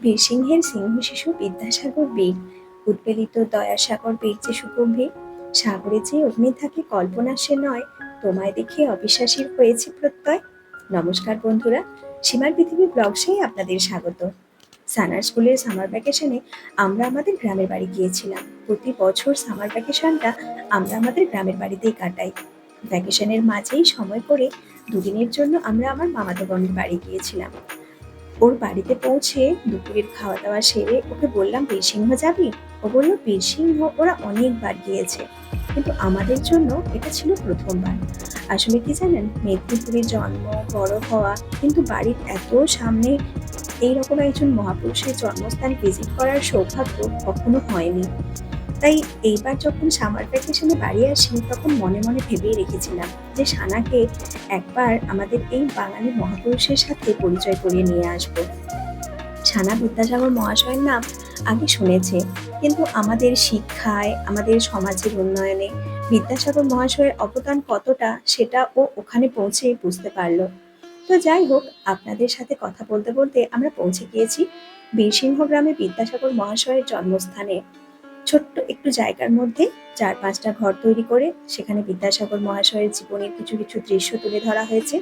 বীরসিংহের সিংহ শিশু বিদ্যাসাগর বীর। উৎপেলিত দয়াসাগর বীর যে সুগম্ভীর, সাগরে যে অগ্নি থাকে কল্পনা সে নয়। তোমায় দেখে অবিশ্বাসীর হয়েছে প্রত্যয়। নমস্কার বন্ধুরা, সীমার পৃথিবী ব্লগসেই আপনাদের স্বাগত। সানার স্কুলের সামার ভ্যাকেশনে আমরা আমাদের গ্রামের বাড়ি গিয়েছিলাম। প্রতি বছর সামার ভ্যাকেশনটা আমরা আমাদের গ্রামের বাড়িতেই কাটাই। ভ্যাকেশনের মাঝেই সময় করে দুদিনের জন্য আমরা আমার মামাতো বোনের বাড়ি গিয়েছিলাম। ওর বাড়িতে পৌঁছে দুপুরের খাওয়া দাওয়া সেরে ওকে বললাম বীরসিংহ যাবি? ও বলল বীরসিংহ ওরা অনেকবার গিয়েছে, কিন্তু আমাদের জন্য এটা ছিল প্রথমবার। আসলে কি জানেন মেদিনীপুরে জন্ম, বড় হওয়া, কিন্তু বাড়ির এত সামনে এইরকম একজন মহাপুরুষের জন্মস্থান ভিজিট করার সৌভাগ্য কখনো হয়নি। তাই এইবার যখন সামার ভ্যাকেশনে বাড়ি আসি তখন মনে মনে ভেবেই রেখেছিলাম যে সানাকে একবার আমাদের এই বাঙালি মহাপুরুষের সাথে পরিচয় করিয়ে নিয়ে আসব। সানা বিদ্যাসাগর মহাশয়ের নাম আগে শুনেছে, কিন্তু আমাদের শিক্ষায়, আমাদের সমাজের উন্নয়নে বিদ্যাসাগর মহাশয়ের অবদান কতটা সেটা ও ওখানে পৌঁছে বুঝতে পারল। তো যাই হোক, আপনাদের সাথে কথা বলতে বলতে আমরা পৌঁছে গিয়েছি বীরসিংহ গ্রামে বিদ্যাসাগর মহাশয়ের জন্মস্থানে। ছোট্ট একটু জায়গার মধ্যে চার পাঁচটা ঘর তৈরি করে সেখানে বিদ্যাসাগর মহাশয়ের জীবনের কিছু কিছু দৃশ্য তুলে ধরা হয়েছে।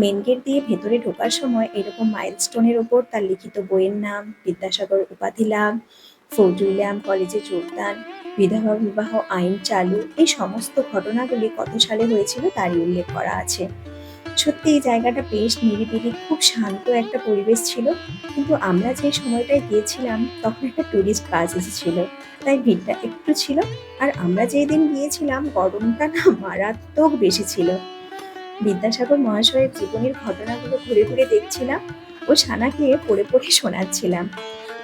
মেন গেট দিয়ে ভেতরে ঢোকার সময় এরকম মাইলস্টোনের ওপর তার লিখিত বইয়ের নাম, বিদ্যাসাগর উপাধি লাভ ফোর্ট উইলিয়াম কলেজে যোগদান, বিধবা বিবাহ আইন চালু, এই সমস্ত ঘটনাগুলি কত সালে হয়েছিল তারই উল্লেখ করা আছে। সত্যি এই জায়গাটা বেশ নিরিবিলি, খুব শান্ত একটা পরিবেশ ছিল। কিন্তু আমরা যে সময়টায় গিয়েছিলাম, তখন একটা টুরিস্ট বাস এসেছিল। তাই ভিড়টা একটু ছিল। আর আমরা যেই দিন গিয়েছিলাম, গরমটা না মারাত্মক বেশি ছিল। বিদ্যাসাগর মহাশয়ের জীবনের ঘটনাগুলো ঘুরে ঘুরে দেখছিলাম ও সানাকে পড়ে পড়ে শোনাচ্ছিলাম।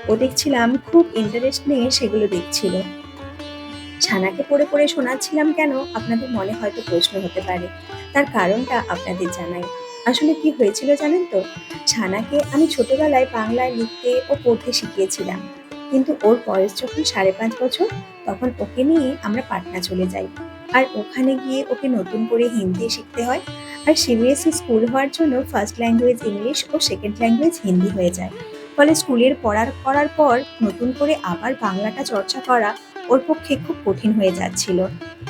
ও দেখছিলাম খুব ইন্টারেস্ট নিয়ে সেগুলো দেখছিল। ছানাকে পড়ে পড়ে শোনাচ্ছিলাম কেন? আপনাদের মনে হয়তো প্রশ্ন হতে পারে। তার কারণটা আপনাদের জানাই। আসলে কি হয়েছিল জানেন তো? ছানাকে আমি ছোটবেলায় বাংলায় লিখতে ও পড়তে শিখিয়েছিলাম। কিন্তু ওর বয়স যখন সাড়ে পাঁচ বছর, তখন ওকে নিয়ে আমরা পাটনা চলে যাই। আর ওখানে গিয়ে ওকে নতুন করে হিন্দি শিখতে হয়। আর সিবিএসই স্কুল হওয়ার জন্য ফার্স্ট ল্যাঙ্গুয়েজ ইংলিশ ও সেকেন্ড ল্যাঙ্গুয়েজ হিন্দি হয়ে যায়। ফলে স্কুলের পড়ার, করার পর নতুন করে আবার বাংলাটা চর্চা করা ওর পক্ষে খুব কঠিন হয়ে যাচ্ছিল।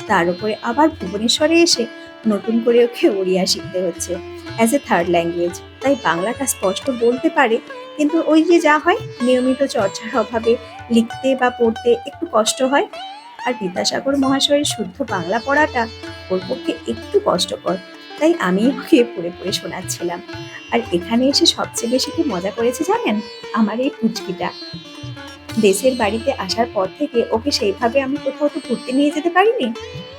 তার উপরে আবার ভুবনেশ্বরে এসে নতুন করে ওকে ওড়িয়া শিখতে হচ্ছে। অ্যাজ এ থার্ড ল্যাঙ্গুয়েজ তাই বাংলাটা স্পষ্ট বলতে পারে, কিন্তু ওই যে যা হয়, নিয়মিত চর্চার অভাবে লিখতে বা পড়তে একটু কষ্ট হয়। আর বিদ্যাসাগর মহাশয়ের শুদ্ধ বাংলা পড়াটা ওর পক্ষে একটু কষ্টকর, তাই আমি ওকে পড়ে পড়ে শোনাচ্ছিলাম। আর এখানে এসে সবচেয়ে বেশি কি মজা করেছে জানেন? আমার এই পুচকিটা। দেশের বাড়িতে আসার পর থেকে ওকে সেইভাবে আমি কোথাও তো ঘুরতে নিয়ে যেতে পারিনি?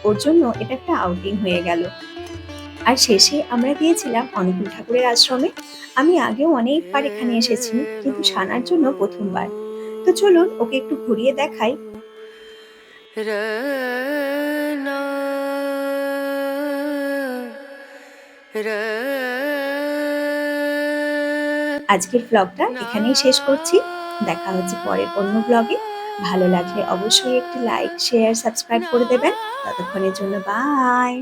ওর জন্য এটা একটা আউটিং হয়ে গেল। আর শেষে আমরা গিয়েছিলাম অনুকূল ঠাকুরের আশ্রমে। আমি আগেও অনেকবার এখানে এসেছি কিন্তু সানার জন্য প্রথমবার। তো চলুন ওকে একটু ঘুরিয়ে দেখাই। আজকের ব্লগটা এখানেই শেষ করছি। দেখা হচ্ছে পরের অন্য ব্লগে ভালো লাগলে অবশ্যই একটি লাইক শেয়ার সাবস্ক্রাইব করে দেবেন। ততক্ষণের জন্য বাই